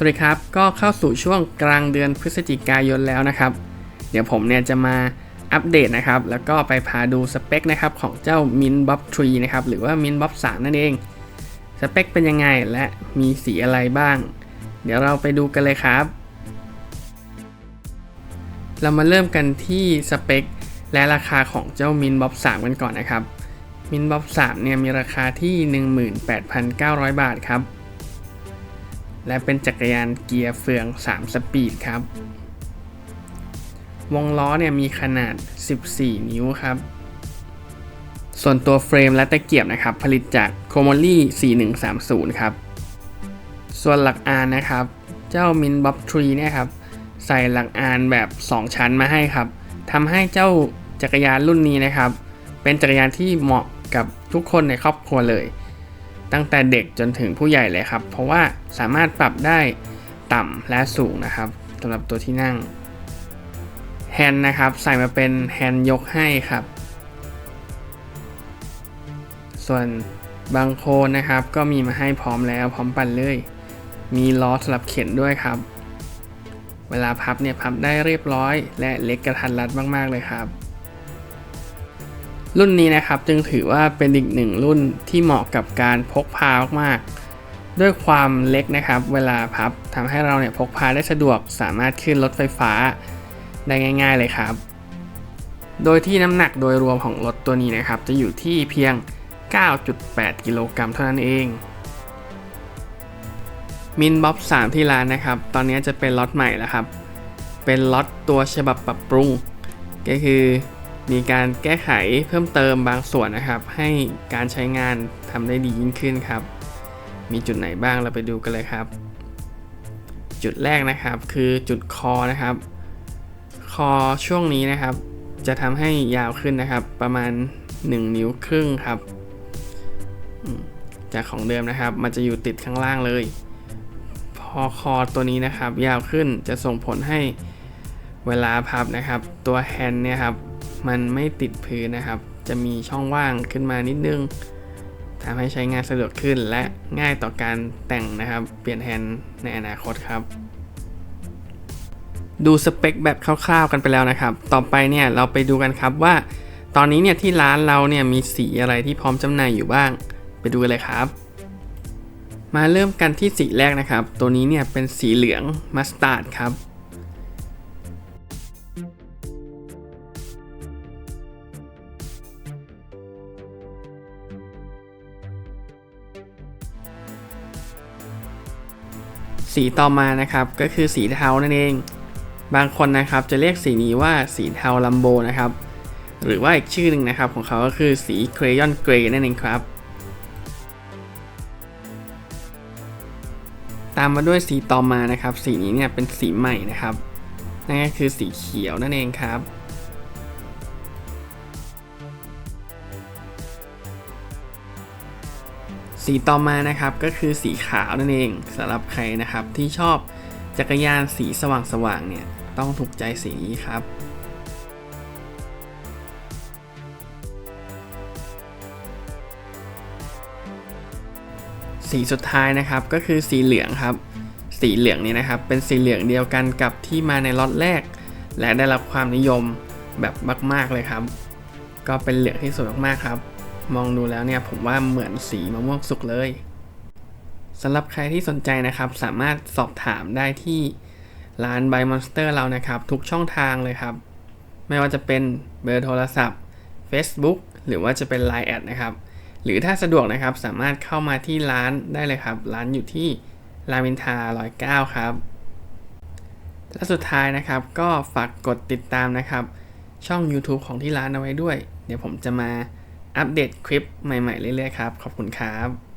สวัสดีครับ ก็เข้าสู่ช่วงกลางเดือนพฤศจิกายนแล้วนะครับ เดี๋ยวผมเนี่ยจะมาอัปเดตนะครับ แล้วก็ไปพาดูสเปคนะครับของเจ้า Min Bob 3 นะครับ หรือว่า Min Bob 3 นั่นเอง สเปคเป็นยังไงและมีสีอะไรบ้าง เดี๋ยวเราไปดูกันเลยครับ เรามาเริ่มกันที่สเปคและราคาของเจ้า Min Bob 3 กันก่อนนะครับ Min Bob 3 เนี่ยมีราคาที่ 18,900 บาทครับ และเป็นจักรยานเกียร์เฟือง 3 สปีดครับ วงล้อเนี่ยมีขนาด 14 นิ้วครับ ส่วนตัวเฟรมและตะเกียบนะครับ ผลิตจาก c h r o m o l y 4130 ครับ ส่วนหลักอานนะครับ เจ้า Min Bob 3เนี่ยครับ ใส่หลักอานแบบ 2 ชั้นมาให้ครับทำให้เจ้าจักรยานรุ่นนี้นะครับ เป็นจักรยานที่เหมาะกับทุกคนในครอบครัวเลย ตั้งแต่เด็กจนถึงผู้ใหญ่เลยครับ เพราะว่าสามารถปรับได้ต่ำและสูงนะครับสำหรับตัวที่นั่งแฮนด์นะครับใส่มาเป็นแฮนด์ยกให้ครับ ส่วนบางโคนนะครับ ก็มีมาให้พร้อมแล้วพร้อมปั่นเลย มีล้อสำหรับเข็นด้วยครับ เวลาพับเนี่ยพับได้เรียบร้อย และเล็กกระทันรัดมาก ๆ เลยครับ รุ่นนี้นะครับจึงถือว่าเป็นอีกหนึ่งรุ่นที่เหมาะกับการพกพามากๆ ด้วยความเล็กนะครับ เวลาพับทำให้เราเนี่ยพกพาได้สะดวกสามารถขึ้นรถไฟฟ้าได้ง่าย ๆเลยครับ โดยที่น้ำหนักโดยรวมของรถตัวนี้นะครับ จะอยู่ที่เพียง 9.8 กิโลกรัมเท่านั้นเองมินบ๊อบ3ที่ร้านนะครับ ตอนนี้จะเป็นล็อตใหม่แล้วครับ เป็นล็อตตัวฉบับปรับปรุง ก็คือ มีการแก้ไขเพิ่มเติมบางส่วนนะครับ ให้การใช้งานทำได้ดียิ่งขึ้นครับ มีจุดไหนบ้างเราไปดูกันเลยครับ จุดแรกนะครับคือจุดคอนะครับ คอช่วงนี้นะครับ จะทำให้ยาวขึ้นนะครับ ประมาณ 1 นิ้วครึ่งครับจากของเดิมนะครับ มันจะอยู่ติดข้างล่างเลย พอคอตัวนี้นะครับ ยาวขึ้นจะส่งผลให้เวลาพับนะครับ ตัวแฮนด์เนี่ยครับ มันไม่ติดพื้นนะครับ จะมีช่องว่างขึ้นมานิดนึงทำให้ใช้งานสะดวกขึ้นและง่ายต่อการแต่งนะครับ เปลี่ยนแฮนด์ในอนาคตครับ ดูสเปคแบบคร่าวๆกันไปแล้วนะครับ ต่อไปเนี่ยเราไปดูกันครับว่า ตอนนี้เนี่ยที่ร้านเราเนี่ยมีสีอะไรที่พร้อมจำหน่ายอยู่บ้าง ไปดูกันเลยครับ มาเริ่มกันที่สีแรกนะครับ ตัวนี้เนี่ยเป็นสีเหลืองมัสตาร์ดครับ สีต่อมานะครับก็คือสีเทานั่นเอง บางคนนะครับจะเรียกสีนี้ว่าสีเทาลัมโบนะครับหรือว่าอีกชื่อหนึ่งนะครับของเขาก็คือสีเครยอนเกรย์นั่นเองครับ ตามมาด้วยสีต่อมานะครับ สีนี้เนี่ยเป็นสีใหม่นะครับนั่นก็คือสีเขียวนั่นเองครับ สีต่อมานะครับก็คือสีขาวนั่นเองสำหรับใครนะครับที่ชอบจักรยานสีสว่างๆเนี่ยต้องถูกใจสีนี้ครับสีสุดท้ายนะครับก็คือสีเหลืองครับ สีเหลืองนี่นะครับเป็นสีเหลืองเดียวกันกับที่มาในล็อตแรก และได้รับความนิยมแบบมาก ๆเลยครับ ก็เป็นเหลืองที่สวยมากๆครับ มองดูแล้วเนี่ยผมว่าเหมือนสีมะม่วงสุกเลยสำหรับใครที่สนใจนะครับสามารถสอบถามได้ที่ร้าน Buy Monster เรานะครับ ทุกช่องทางเลยครับ ไม่ว่าจะเป็นเบอร์โทรศัพท์ Facebook หรือว่าจะเป็น Line แอดนะครับ หรือถ้าสะดวกนะครับสามารถเข้ามาที่ร้านได้เลยครับ ร้านอยู่ที่รามินทรา109 ครับ และสุดท้ายนะครับก็ฝากกดติดตามนะครับ ช่อง YouTube ของที่ร้านเอาไว้ด้วย เดี๋ยวผมจะมา อัปเดตคลิปใหม่ๆเรื่อยๆครับ ขอบคุณครับ